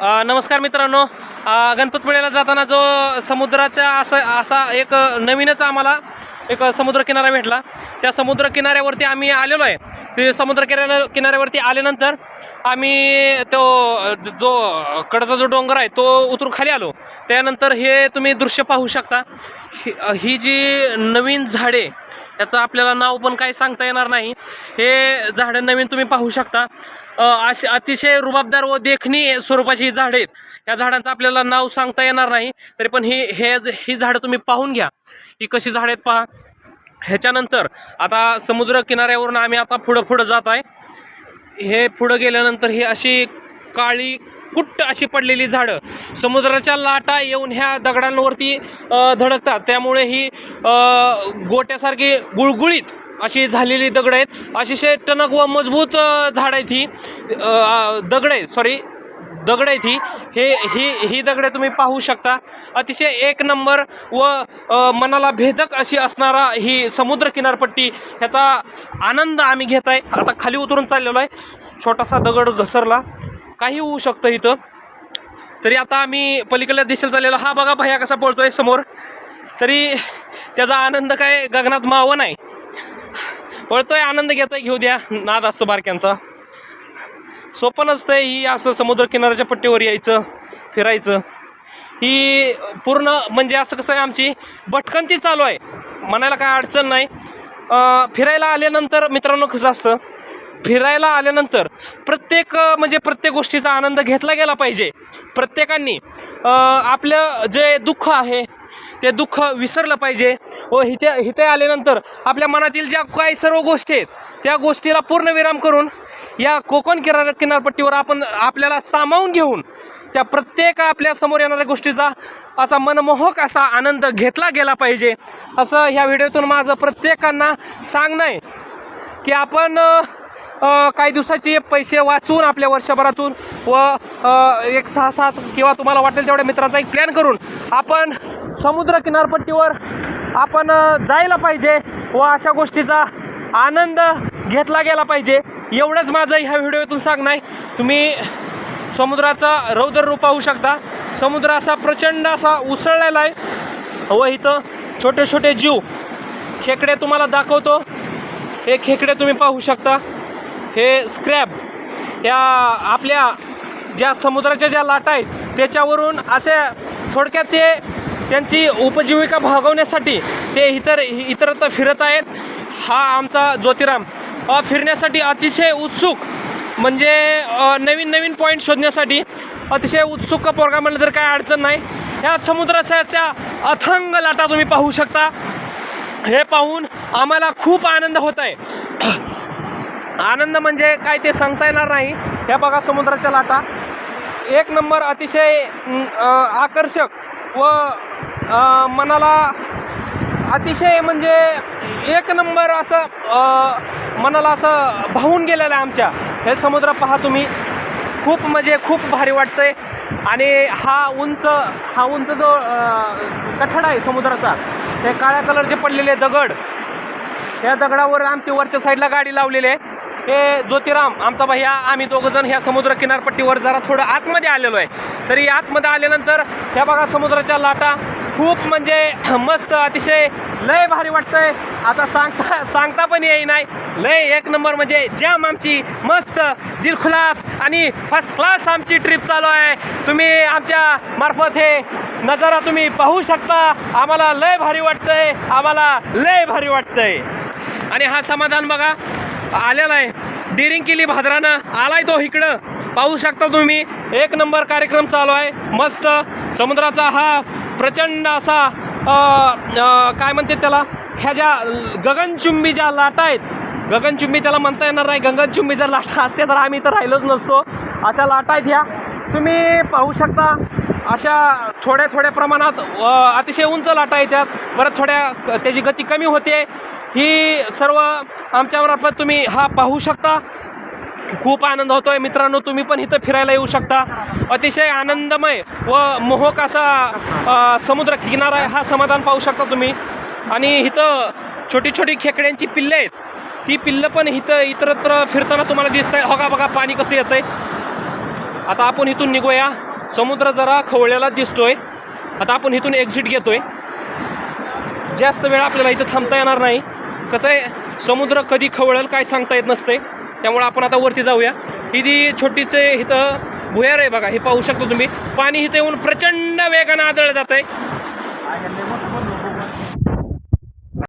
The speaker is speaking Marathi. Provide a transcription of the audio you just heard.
नमस्कार मित्रांनो. गणपतपुळ्याला जाताना जो समुद्राचा असा असा एक नवीनच आम्हाला एक समुद्रकिनारा भेटला. त्या समुद्र किनाऱ्यावरती आम्ही आलेलो आहे. ते समुद्र किनाऱ्या किनाऱ्यावरती आल्यानंतर आम्ही तो जो कडचा जो डोंगर आहे तो उतरून खाली आलो. त्यानंतर हे तुम्ही दृश्य पाहू शकता. ही ही जी नवीन झाडे याचं आपल्याला नाव पण काही सांगता येणार नाही. हे झाडं नवीन तुम्ही पाहू शकता. अशी अतिशय रुबाबदार व देखणी स्वरूपाची ही झाडं आहेत. या झाडांचं आपल्याला नाव सांगता येणार नाही तरी पण ही हे ज- ही झाडं तुम्ही पाहून घ्या. ही कशी झाडं आहेत पहा. ह्याच्यानंतर आता समुद्र किनाऱ्यावरून आम्ही आता पुढं पुढं जात आहे. हे पुढं गेल्यानंतर ही अशी काळी कुट्ट अशी पडलेली झाडं समुद्राच्या लाटा येऊन ह्या दगडांवरती धडकतात. त्यामुळे ही गोट्यासारखी गुळगुळीत अशी झालेली दगड आहेत. अतिशय टणक व मजबूत झाड आहेत ही. दगड आहेत सॉरी दगड आहेत ही. हे ही ही दगडे तुम्ही पाहू शकता. अतिशय एक नंबर व मनाला भेदक अशी असणारा ही समुद्र किनारपट्टी ह्याचा आनंद आम्ही घेत आहे. आता खाली उतरून चाललेलो आहे. छोटासा दगड घसरला. काही होऊ शकतं इथं. तरी आता आम्ही पलीकडल्या दिशेला चाललेलो. हा बघा भैया कसा पळतोय समोर. तरी त्याचा आनंद काय गगनात माव नाही. पळतोय आनंद घेतोय घेऊ द्या. नाद असतो बारक्यांचा. सोपं नसतंय ही असं समुद्र किनाऱ्याच्या पट्टीवर यायचं फिरायचं. ही पूर्ण म्हणजे असं कसं आहे आमची भटकंती चालू आहे. म्हणायला काय अडचण नाही. फिरायला आल्यानंतर मित्रांनो कसं असतं फिरायला आल्यानंतर प्रत्येक म्हणजे प्रत्येक गोष्टीचा आनंद घेतला गेला पाहिजे. प्रत्येकांनी आपलं जे दुःख आहे ते दुःख विसरलं पाहिजे. व हिच्या हिथे आल्यानंतर आपल्या मनातील ज्या काही सर्व गोष्टी आहेत त्या गोष्टीला पूर्ण विराम करून या कोकण किनार किनारपट्टीवर आपण आपल्याला सामावून घेऊन त्या प्रत्येक आपल्यासमोर येणाऱ्या गोष्टीचा असा मनमोहक असा आनंद घेतला गेला पाहिजे. असं ह्या व्हिडिओतून माझं प्रत्येकांना सांगणं आहे की आपण काही दिवसाचे पैसे वाचवून आपल्या वर्षभरातून व एक सहा सात किंवा तुम्हाला वाटेल तेवढ्या मित्रांचा एक प्लॅन करून आपण समुद्र किनारपट्टीवर आपण जायला पाहिजे व अशा गोष्टीचा आनंद घेतला गेला पाहिजे. एवढंच माझं ह्या व्हिडिओतून सांगणं आहे. तुम्ही समुद्राचा रौद्र रूप पाहू शकता. समुद्र असा प्रचंड असा उसळलेला आहे. व इथं छोटे छोटे जीव खेकडे तुम्हाला दाखवतो. हे खेकडे तुम्ही पाहू शकता. हे स्क्रॅब या आपल्या ज्या समुद्राच्या ज्या लाटा आहेत त्याच्यावरून असे थोडक्यात ते त्यांची उपजीविका भागवण्यासाठी ते इतर इतरत्र फिरत आहेत. हा आमचा ज्योतिराम. फिरण्यासाठी अतिशय उत्सुक म्हणजे नवीन नवीन पॉईंट शोधण्यासाठी अतिशय उत्सुक पोरगा म्हणलं तर काय अडचण नाही. ह्या समुद्राच्या अथंग लाटा तुम्ही पाहू शकता. हे पाहून आम्हाला खूप आनंद होत आहे. आनंद म्हणजे काय ते सांगता येणार नाही. ह्या बघा समुद्राच्या लाटा. एक नंबर अतिशय आकर्षक व मनाला अतिशय म्हणजे एक नंबर असं मनाला असं भावून गेलेलं आहे आमच्या. हे समुद्र पहा तुम्ही. खूप म्हणजे खूप भारी वाटतं आहे आणि हा उंच हा उंच जो कठडा आहे समुद्राचा ते काळ्या कलरचे पडलेले दगड या दगडावर आमची वरच्या साईडला गाडी लावलेली आहे. हे ज्योतिराम आमचा भैया आम्ही दोघंजण ह्या समुद्र किनारपट्टीवर जरा थोडं आतमध्ये आलेलो आहे. तरी आतमध्ये आल्यानंतर ह्या बघा समुद्राच्या लाटा खूप म्हणजे मस्त अतिशय लय भारी वाटतंय. आता सांगता सांगता पण येई नाही. लय एक नंबर म्हणजे जाम आमची मस्त दिलखुलास आणि फर्स्ट क्लास आमची ट्रिप चालू आहे. तुम्ही आमच्या मार्फत हे नजारा तुम्ही पाहू शकता. आम्हाला लय भारी वाटतंय. आम्हाला लय भारी वाटतंय. आणि हा समाधान बघा आलेला आहे. डिरिंग केली भाद्रानं. आलाय तो इकडं. पाहू शकता तुम्ही एक नंबर कार्यक्रम चालू आहे. मस्त समुद्राचा हा प्रचंड असा काय म्हणते त्याला? ह्या ज्या गगनचुंबी ज्या लाटा आहेत गगनचुंबी त्याला म्हणता येणार नाही. गगनचुंबी जर लाटा असते तर आम्ही तर राहिलोच नसतो. अशा लाटा आहेत ह्या. तुम्ही पाहू शकता अशा थोड्या थोड्या प्रमाणात अतिशय उंच लाटा येतात परत थोड्या त्याची गती कमी होते. ही सर्व आमच्यामार्फत तुम्ही हा पाहू शकता. खूप आनंद होतोय. मित्रांनो तुम्ही पण इथं फिरायला येऊ शकता. अतिशय आनंदमय व मोहक असा समुद्र किनारा आहे. हा समाधान पाहू शकता तुम्ही. आणि इथं छोटी छोटी खेकड्यांची पिल्ले आहेत. ती पिल्लं पण इथं इतरत्र फिरताना तुम्हाला दिसत आहे हो का बघा पाणी कसं येतं आहे आता आपण इथून निघूया. समुद्र जरा खवळलेला दिसतोय. आता आपण इथून एक्झिट घेतोय. जास्त वेळ आपल्याला इथं थांबता येणार नाही. कसं आहे समुद्र कधी खवळेल काय सांगता येत नसते. त्यामुळे आपण आता वरती जाऊया. ही जी छोटीचे इथं भुयार आहे बघा हे पाहू शकतो तुम्ही. पाणी इथं येऊन प्रचंड वेगानं आदळलं जात आहे